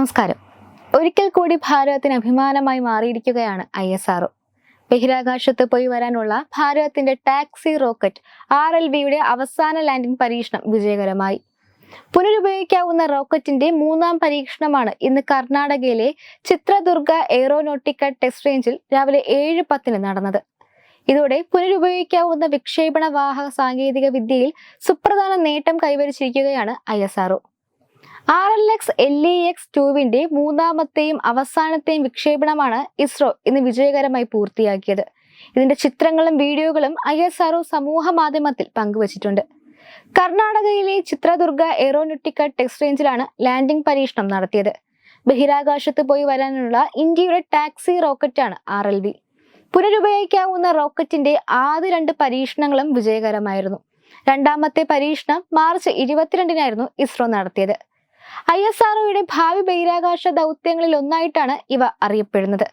നമസ്കാരം. ഒരിക്കൽ കൂടി ഭാരതത്തിന് അഭിമാനമായി മാറിയിരിക്കുകയാണ് ഐ എസ് ആർഒ ബഹിരാകാശത്ത് പോയി വരാനുള്ള ഭാരതത്തിന്റെ ടാക്സി റോക്കറ്റ് ആർ എൽ വിയുടെ അവസാന ലാൻഡിംഗ് പരീക്ഷണം വിജയകരമായി. പുനരുപയോഗിക്കാവുന്ന റോക്കറ്റിന്റെ മൂന്നാം പരീക്ഷണമാണ് ഇന്ന് കർണാടകയിലെ ചിത്രദുർഗ എയ്റോനോട്ടിക്കൽ ടെസ്റ്റ് റേഞ്ചിൽ രാവിലെ ഏഴ് പത്തിന് നടന്നത്. ഇതോടെ പുനരുപയോഗിക്കാവുന്ന വിക്ഷേപണ വാഹക സാങ്കേതിക വിദ്യയിൽ സുപ്രധാന നേട്ടം കൈവരിച്ചിരിക്കുകയാണ് I S R O R L X L E X ടുവിന്റെ മൂന്നാമത്തെയും അവസാനത്തെയും വിക്ഷേപണമാണ് ഇസ്രോ ഇന്ന് വിജയകരമായി പൂർത്തിയാക്കിയത്. ഇതിന്റെ ചിത്രങ്ങളും വീഡിയോകളും ഐ എസ് ആർഒ സമൂഹ മാധ്യമത്തിൽ പങ്കുവച്ചിട്ടുണ്ട്. കർണാടകയിലെ ചിത്രദുർഗ എറോനുട്ടിക്ക ടെക്സ്റ്റ് റേഞ്ചിലാണ് ലാൻഡിംഗ് പരീക്ഷണം നടത്തിയത്. ബഹിരാകാശത്ത് പോയി വരാനുള്ള ഇന്ത്യയുടെ ടാക്സി റോക്കറ്റാണ് ആർ എൽ വി. പുനരുപയോഗിക്കാവുന്ന റോക്കറ്റിന്റെ ആദ്യ രണ്ട് പരീക്ഷണങ്ങളും വിജയകരമായിരുന്നു. രണ്ടാമത്തെ പരീക്ഷണം മാർച്ച് ഇരുപത്തിരണ്ടിനായിരുന്നു ഇസ്രോ നടത്തിയത്. ഐ എസ് ആർഒയുടെ ഭാവി ബഹിരാകാശ ദൗത്യങ്ങളിൽ ഒന്നായിട്ടാണ് ഇവ അറിയപ്പെടുന്നത്.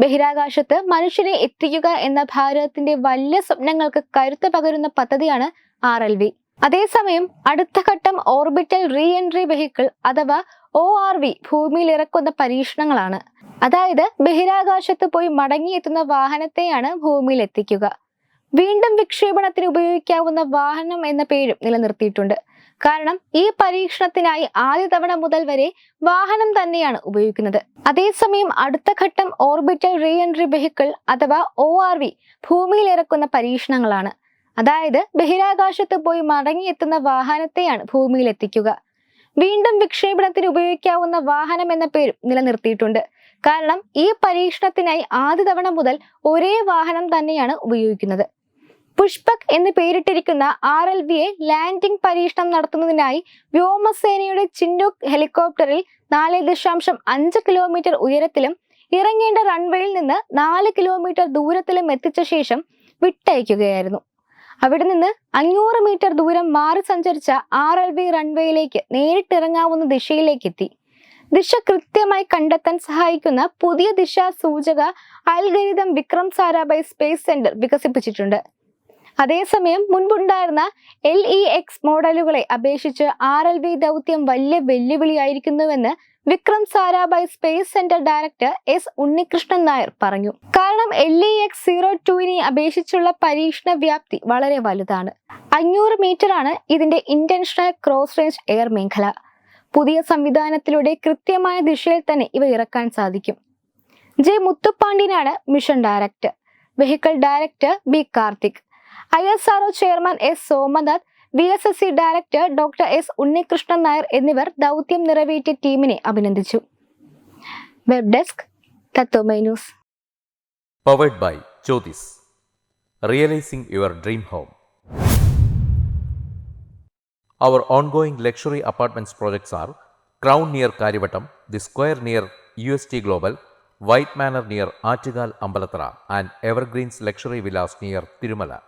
ബഹിരാകാശത്ത് മനുഷ്യനെ എത്തിക്കുക എന്ന ഭാരതത്തിന്റെ വലിയ സ്വപ്നങ്ങൾക്ക് കരുത്ത് പകരുന്ന പദ്ധതിയാണ് ആർ എൽ വി. അതേസമയം അടുത്ത ഘട്ടം ഓർബിറ്റൽ റീ എൻട്രി വെഹിക്കിൾ അഥവാ ഒ ആർ വി ഭൂമിയിൽ ഇറക്കുന്ന പരീക്ഷണങ്ങളാണ്. അതായത് ബഹിരാകാശത്ത് പോയി മടങ്ങിയെത്തുന്ന വാഹനത്തെയാണ് ഭൂമിയിൽ എത്തിക്കുക വീണ്ടും വിക്ഷേപണത്തിന് ഉപയോഗിക്കാവുന്ന വാഹനം എന്ന പേരും നിലനിർത്തിയിട്ടുണ്ട്. കാരണം ഈ പരീക്ഷണത്തിനായി ആദ്യ തവണ മുതൽ വരെ വാഹനം തന്നെയാണ് ഉപയോഗിക്കുന്നത്. അതേസമയം അടുത്ത ഘട്ടം ഓർബിറ്റൽ റീ എൻട്രി വെഹിക്കിൾ അഥവാ ഒ ആർ വി ഭൂമിയിൽ ഇറക്കുന്ന പരീക്ഷണങ്ങളാണ്. അതായത് ബഹിരാകാശത്ത് പോയി മടങ്ങിയെത്തുന്ന വാഹനത്തെയാണ് ഭൂമിയിൽ എത്തിക്കുക വീണ്ടും വിക്ഷേപണത്തിന് ഉപയോഗിക്കാവുന്ന വാഹനം എന്ന പേരും നിലനിർത്തിയിട്ടുണ്ട്. കാരണം ഈ പരീക്ഷണത്തിനായി ആദ്യ തവണ മുതൽ ഒരേ വാഹനം തന്നെയാണ് ഉപയോഗിക്കുന്നത്. പുഷ്പക് എന്ന് പേരിട്ടിരിക്കുന്ന ആർ എൽ വിയെ ലാൻഡിംഗ് പരീക്ഷണം നടത്തുന്നതിനായി വ്യോമസേനയുടെ ചിന്നൂക്ക് ഹെലികോപ്റ്ററിൽ നാല് ദശാംശം അഞ്ച് കിലോമീറ്റർ ഉയരത്തിലും ഇറങ്ങേണ്ട റൺവേയിൽ നിന്ന് നാല് കിലോമീറ്റർ ദൂരത്തിലും എത്തിച്ച ശേഷം വിട്ടയക്കുകയായിരുന്നു. അവിടെ നിന്ന് അഞ്ഞൂറ് മീറ്റർ ദൂരം മാറി സഞ്ചരിച്ച ആർ എൽ വി റൺവേയിലേക്ക് നേരിട്ടിറങ്ങാവുന്ന ദിശയിലേക്ക് എത്തി ദിശ കൃത്യമായി കണ്ടെത്താൻ സഹായിക്കുന്ന പുതിയ ദിശാ സൂചക algorithm Vikram Sarabhai space centre വികസിപ്പിച്ചിട്ടുണ്ട്. അതേസമയം മുൻപുണ്ടായിരുന്ന എൽ ഇ എക്സ് മോഡലുകളെ അപേക്ഷിച്ച് ആർ എൽ വി ദൗത്യം വലിയ വെല്ലുവിളിയായിരിക്കുന്നുവെന്ന് Vikram Sarabhai space centre director S Unnikrishnan Nair പറഞ്ഞു. കാരണം എൽ ഇ എക്സ് സീറോ ടുവിനെ അപേക്ഷിച്ചുള്ള പരീക്ഷണ വ്യാപ്തി വളരെ വലുതാണ്. അഞ്ഞൂറ് മീറ്റർ ആണ് ഇതിന്റെ ഇന്റൻഷണൽ ക്രോസ് റേഞ്ച് എയർ മേഖല. പുതിയ സംവിധാനത്തിലൂടെ കൃത്യമായ ദിശയിൽ തന്നെ ഇവ ഇറക്കാൻ സാധിക്കും. J മുത്തുപ്പാണ്ടിനാണ് mission director. Vehicle director B Karthik. I S R O chairman S Somanath V S S C director doctor S Unnikrishnan Nair എന്നിവർ ദൗത്യം നിറവേറ്റിയ ടീമിനെ അഭിനന്ദിച്ചു. Web desk Tatwamayi news. Powered by Jyothis realising your dream home the square near U S T global white manor near Attukal near and evergreens luxury villas near Achigal